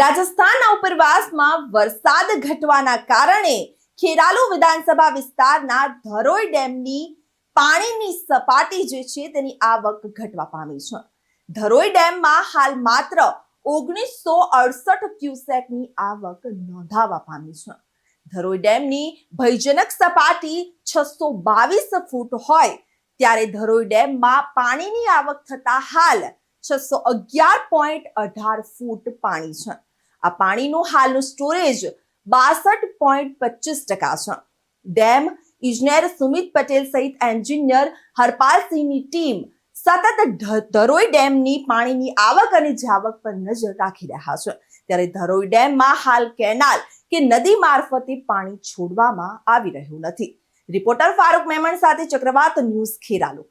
રાજસ્થાનના ઉપરવાસમાં વરસાદ ઘટવાના કારણે ખેરાલુ વિધાનસભા વિસ્તારના ધરોઈ ડેમની પાણીની સપાટી જે છે તેની આવક ઘટવા પામી છે. ધરોઈ ડેમમાં હાલ માત્ર ઓગણીસો અડસઠ ક્યુસેકની આવક નોંધાવા પામી છે. ધરોઈ ડેમની ભયજનક સપાટી છસો બાવીસ ફૂટ હોય, ત્યારે ધરોઈ ડેમમાં પાણીની આવક થતા હાલ છસો અગિયાર પોઈન્ટ અઢાર ફૂટ પાણી છે. આ પાણીનું હાલનું સ્ટોરેજ બાસઠ પોઈન્ટ પચીસ ટકા છે. ડેમ ઇજનેર સુમિત પટેલ સહિત એન્જિનિયર હરપાલસિંહની ટીમ સતત ધરોઈ ડેમની પાણીની આવક અને જાવક પર નજર રાખી રહ્યા છે. ત્યારે ધરોઈ ડેમમાં હાલ કેનાલ કે નદી મારફતે પાણી છોડવામાં આવી રહ્યું નથી. રિપોર્ટર ફારૂક મેમણ સાથે ચક્રવાત ન્યૂઝ ખેરાલુ.